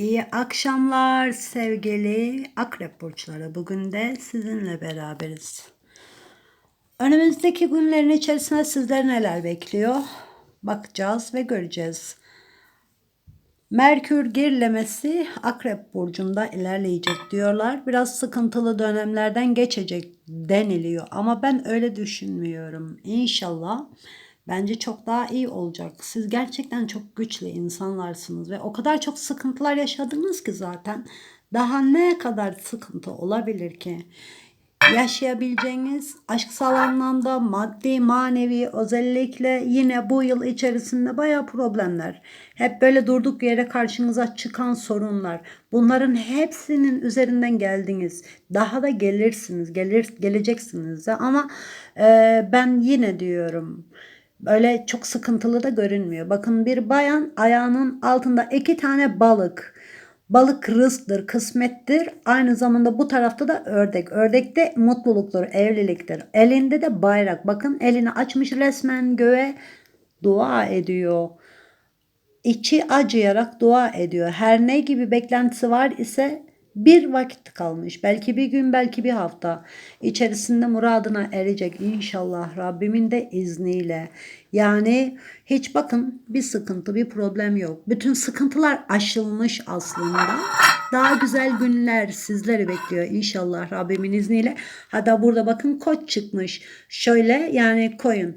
İyi akşamlar sevgili akrep burçları. Bugün de sizinle beraberiz. Önümüzdeki günlerin içerisinde sizleri neler bekliyor? Bakacağız ve göreceğiz. Merkür gerilemesi Akrep burcunda ilerleyecek diyorlar. Biraz sıkıntılı dönemlerden geçecek deniliyor ama ben öyle düşünmüyorum. İnşallah bence çok daha iyi olacak. Siz gerçekten çok güçlü insanlarsınız ve o kadar çok sıkıntılar yaşadınız ki zaten daha ne kadar sıkıntı olabilir ki? yaşayabileceğiniz aşksal anlamda maddi manevi özellikle yine bu yıl içerisinde baya problemler. Hep böyle durduk yere karşınıza çıkan sorunlar. Bunların hepsinin üzerinden geldiniz. Daha da gelirsiniz, gelir geleceksiniz de ama e, ben yine diyorum böyle çok sıkıntılı da görünmüyor. Bakın bir bayan ayağının altında iki tane balık Balık rızktır, kısmettir. Aynı zamanda bu tarafta da ördek. Ördekte mutluluktur, evliliktir. Elinde de bayrak. Bakın elini açmış resmen göğe dua ediyor. İçi acıyarak dua ediyor. Her ne gibi beklentisi var ise bir vakit kalmış. Belki bir gün, belki bir hafta. içerisinde muradına erecek inşallah Rabbimin de izniyle. Yani hiç bakın bir sıkıntı, bir problem yok. Bütün sıkıntılar aşılmış aslında. Daha güzel günler sizleri bekliyor inşallah Rabbimin izniyle. Hatta burada bakın koç çıkmış. Şöyle yani koyun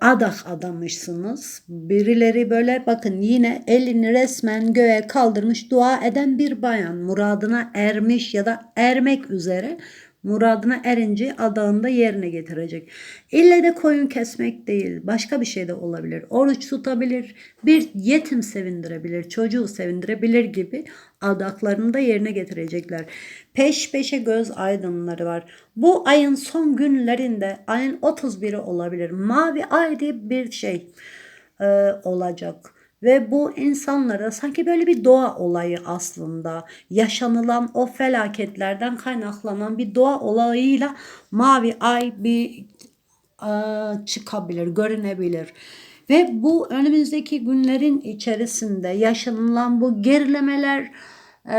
adak adamışsınız. Birileri böyle bakın yine elini resmen göğe kaldırmış dua eden bir bayan muradına ermiş ya da ermek üzere muradına erince adağını da yerine getirecek. İlle de koyun kesmek değil başka bir şey de olabilir. Oruç tutabilir, bir yetim sevindirebilir, çocuğu sevindirebilir gibi adaklarını da yerine getirecekler. Peş peşe göz aydınları var. Bu ayın son günlerinde ayın 31'i olabilir. Mavi ay diye bir şey e, olacak. Ve bu insanlara sanki böyle bir doğa olayı aslında yaşanılan o felaketlerden kaynaklanan bir doğa olayıyla mavi ay bir e, çıkabilir, görünebilir. Ve bu önümüzdeki günlerin içerisinde yaşanılan bu gerilemeler e,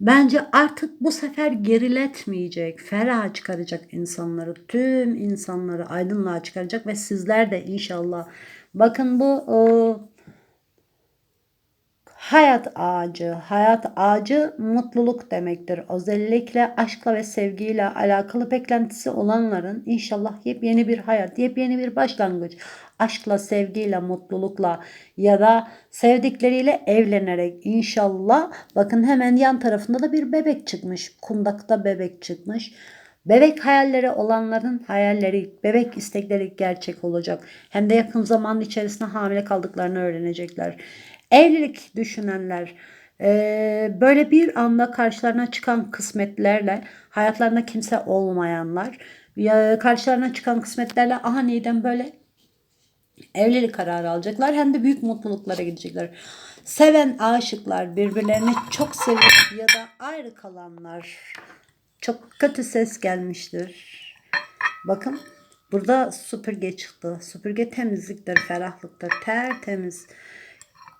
bence artık bu sefer geriletmeyecek, ferah çıkaracak insanları, tüm insanları aydınlığa çıkaracak ve sizler de inşallah bakın bu o, hayat ağacı, hayat ağacı mutluluk demektir. Özellikle aşkla ve sevgiyle alakalı beklentisi olanların inşallah yepyeni bir hayat, yepyeni bir başlangıç, aşkla, sevgiyle, mutlulukla ya da sevdikleriyle evlenerek inşallah bakın hemen yan tarafında da bir bebek çıkmış. Kundakta bebek çıkmış. Bebek hayalleri olanların hayalleri, bebek istekleri gerçek olacak. Hem de yakın zaman içerisinde hamile kaldıklarını öğrenecekler. Evlilik düşünenler, böyle bir anda karşılarına çıkan kısmetlerle, hayatlarında kimse olmayanlar, karşılarına çıkan kısmetlerle aha neyden böyle evlilik kararı alacaklar hem de büyük mutluluklara gidecekler. Seven aşıklar birbirlerini çok sevip ya da ayrı kalanlar çok kötü ses gelmiştir. Bakın burada süpürge çıktı. Süpürge temizliktir, ferahlıktır, tertemiz.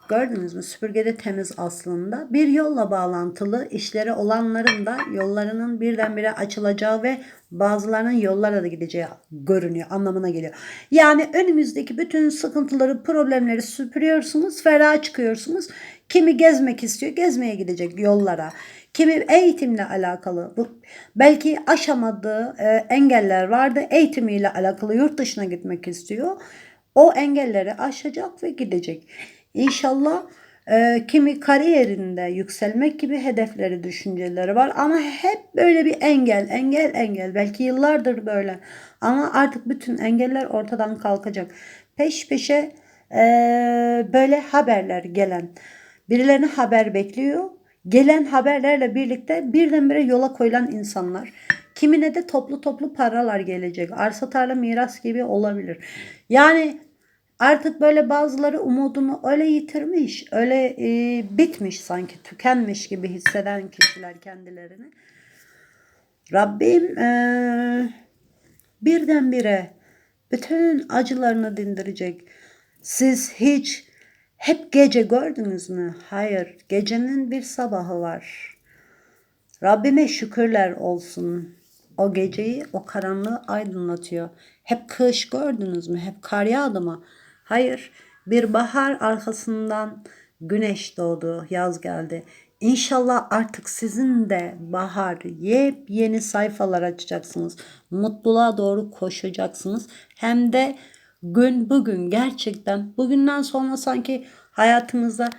Gördünüz mü? Süpürgede temiz aslında. Bir yolla bağlantılı işleri olanların da yollarının birdenbire açılacağı ve bazılarının yollara da gideceği görünüyor, anlamına geliyor. Yani önümüzdeki bütün sıkıntıları, problemleri süpürüyorsunuz, ferah çıkıyorsunuz. Kimi gezmek istiyor, gezmeye gidecek yollara. Kimi eğitimle alakalı, bu belki aşamadığı e, engeller vardı. Eğitimiyle alakalı yurt dışına gitmek istiyor. O engelleri aşacak ve gidecek. İnşallah e, kimi kariyerinde yükselmek gibi hedefleri, düşünceleri var ama hep böyle bir engel, engel, engel. Belki yıllardır böyle ama artık bütün engeller ortadan kalkacak. Peş peşe e, böyle haberler gelen, birilerine haber bekliyor. Gelen haberlerle birlikte birdenbire yola koyulan insanlar. Kimine de toplu toplu paralar gelecek. Arsa tarla miras gibi olabilir. Yani Artık böyle bazıları umudunu öyle yitirmiş, öyle e, bitmiş sanki, tükenmiş gibi hisseden kişiler kendilerini. Rabbim e, birdenbire bütün acılarını dindirecek. Siz hiç Hep gece gördünüz mü? Hayır, gecenin bir sabahı var. Rabbime şükürler olsun. O geceyi, o karanlığı aydınlatıyor. Hep kış gördünüz mü? Hep kar yağdı mı? Hayır. Bir bahar arkasından güneş doğdu, yaz geldi. İnşallah artık sizin de bahar, yepyeni sayfalar açacaksınız. Mutluluğa doğru koşacaksınız. Hem de gün bugün gerçekten bugünden sonra sanki hayatınızda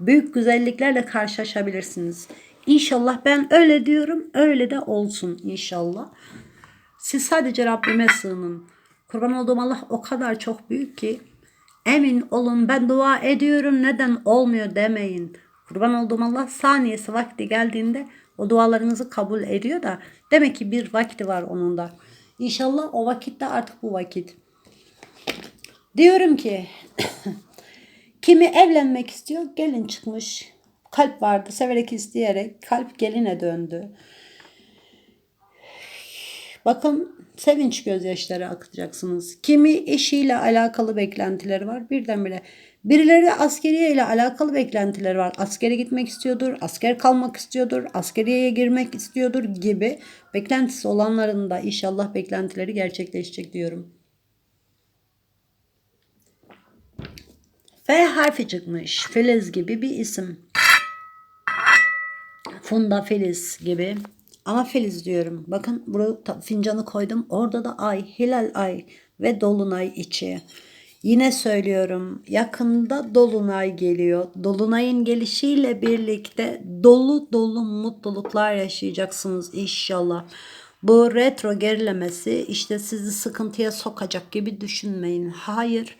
büyük güzelliklerle karşılaşabilirsiniz. İnşallah ben öyle diyorum. Öyle de olsun inşallah. Siz sadece Rabbime sığının. Kurban olduğum Allah o kadar çok büyük ki emin olun ben dua ediyorum neden olmuyor demeyin. Kurban olduğum Allah saniyesi vakti geldiğinde o dualarınızı kabul ediyor da demek ki bir vakti var onun da. İnşallah o vakitte artık bu vakit. Diyorum ki kimi evlenmek istiyor gelin çıkmış. Kalp vardı severek isteyerek kalp geline döndü. Bakın sevinç gözyaşları akıtacaksınız. Kimi eşiyle alakalı beklentileri var birdenbire. Birileri askeriye ile alakalı beklentileri var. Askere gitmek istiyordur, asker kalmak istiyordur, askeriyeye girmek istiyordur gibi beklentisi olanların da inşallah beklentileri gerçekleşecek diyorum. F harfi çıkmış. Filiz gibi bir isim. Funda Filiz gibi. Ama Filiz diyorum. Bakın buraya fincanı koydum. Orada da ay, hilal ay ve dolunay içi. Yine söylüyorum yakında dolunay geliyor. Dolunayın gelişiyle birlikte dolu dolu mutluluklar yaşayacaksınız inşallah. Bu retro gerilemesi işte sizi sıkıntıya sokacak gibi düşünmeyin. Hayır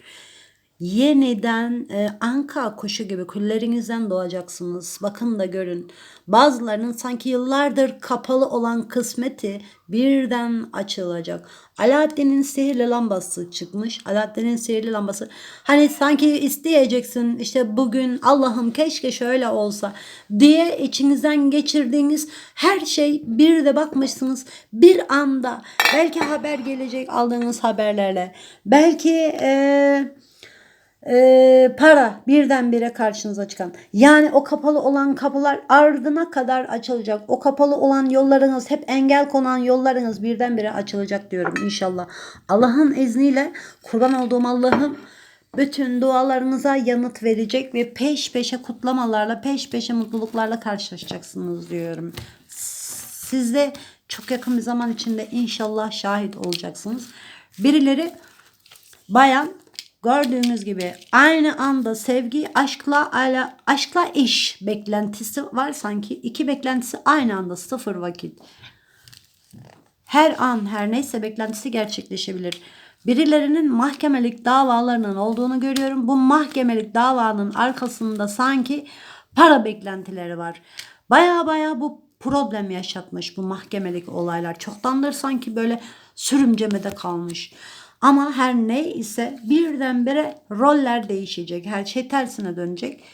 yeniden e, anka kuşu gibi küllerinizden doğacaksınız. Bakın da görün. Bazılarının sanki yıllardır kapalı olan kısmeti birden açılacak. Alaaddin'in sihirli lambası çıkmış. Alaaddin'in sihirli lambası. Hani sanki isteyeceksin işte bugün Allah'ım keşke şöyle olsa diye içinizden geçirdiğiniz her şey bir de bakmışsınız bir anda belki haber gelecek aldığınız haberlerle. Belki eee e, para birdenbire karşınıza çıkan. Yani o kapalı olan kapılar ardına kadar açılacak. O kapalı olan yollarınız hep engel konan yollarınız birdenbire açılacak diyorum inşallah. Allah'ın izniyle kurban olduğum Allah'ım bütün dualarınıza yanıt verecek ve peş peşe kutlamalarla, peş peşe mutluluklarla karşılaşacaksınız diyorum. Siz de çok yakın bir zaman içinde inşallah şahit olacaksınız. Birileri bayan Gördüğünüz gibi aynı anda sevgi aşkla ala, aşkla iş beklentisi var sanki iki beklentisi aynı anda sıfır vakit. Her an her neyse beklentisi gerçekleşebilir. Birilerinin mahkemelik davalarının olduğunu görüyorum. Bu mahkemelik davanın arkasında sanki para beklentileri var. Baya baya bu problem yaşatmış bu mahkemelik olaylar. Çoktandır sanki böyle sürümcemede kalmış. Ama her ne ise birdenbire roller değişecek. Her şey tersine dönecek.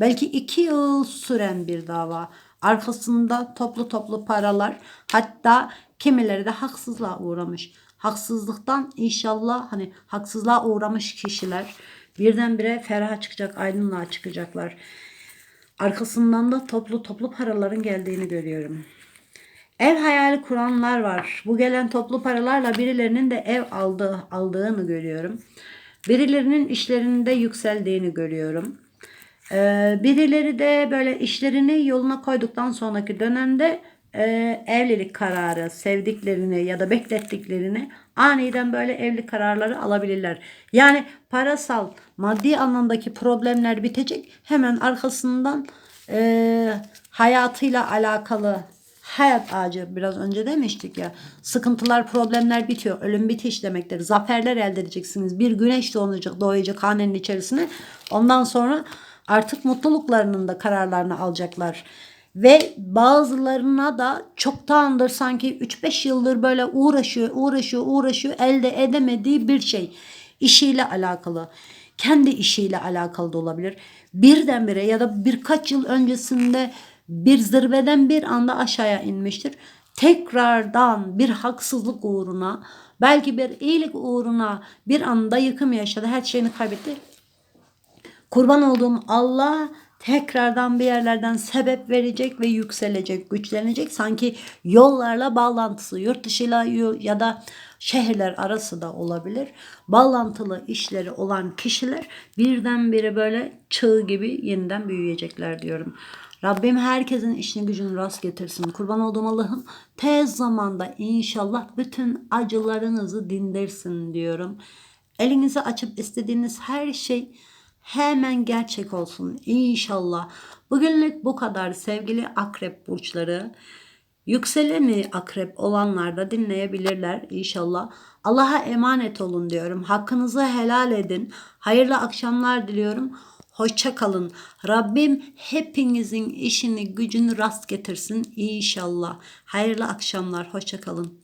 Belki iki yıl süren bir dava. Arkasında toplu toplu paralar. Hatta kimileri de haksızlığa uğramış. Haksızlıktan inşallah hani haksızlığa uğramış kişiler birdenbire feraha çıkacak, aydınlığa çıkacaklar. Arkasından da toplu toplu paraların geldiğini görüyorum. Ev hayali kuranlar var. Bu gelen toplu paralarla birilerinin de ev aldığı, aldığını görüyorum. Birilerinin işlerinde yükseldiğini görüyorum. Ee, birileri de böyle işlerini yoluna koyduktan sonraki dönemde e, evlilik kararı, sevdiklerini ya da beklettiklerini aniden böyle evlilik kararları alabilirler. Yani parasal, maddi anlamdaki problemler bitecek. Hemen arkasından e, hayatıyla alakalı hayat ağacı biraz önce demiştik ya. Sıkıntılar, problemler bitiyor. Ölüm bitiş demektir. Zaferler elde edeceksiniz. Bir güneş doğacak, doğacak hanenin içerisine. Ondan sonra artık mutluluklarının da kararlarını alacaklar. Ve bazılarına da çoktandır sanki 3-5 yıldır böyle uğraşıyor, uğraşıyor, uğraşıyor elde edemediği bir şey. işiyle alakalı. Kendi işiyle alakalı da olabilir. Birdenbire ya da birkaç yıl öncesinde bir zirveden bir anda aşağıya inmiştir. Tekrardan bir haksızlık uğruna, belki bir iyilik uğruna bir anda yıkım yaşadı. Her şeyini kaybetti. Kurban olduğum Allah tekrardan bir yerlerden sebep verecek ve yükselecek, güçlenecek. Sanki yollarla bağlantısı, yurt dışıyla ya da şehirler arası da olabilir. Bağlantılı işleri olan kişiler birdenbire böyle çığ gibi yeniden büyüyecekler diyorum. Rabbim herkesin işini gücünü rast getirsin. Kurban olduğum Allah'ım tez zamanda inşallah bütün acılarınızı dindirsin diyorum. Elinizi açıp istediğiniz her şey hemen gerçek olsun inşallah. Bugünlük bu kadar sevgili akrep burçları. Yükseleni akrep olanlar da dinleyebilirler inşallah. Allah'a emanet olun diyorum. Hakkınızı helal edin. Hayırlı akşamlar diliyorum. Hoşça kalın. Rabbim hepinizin işini gücünü rast getirsin inşallah. Hayırlı akşamlar. Hoşça kalın.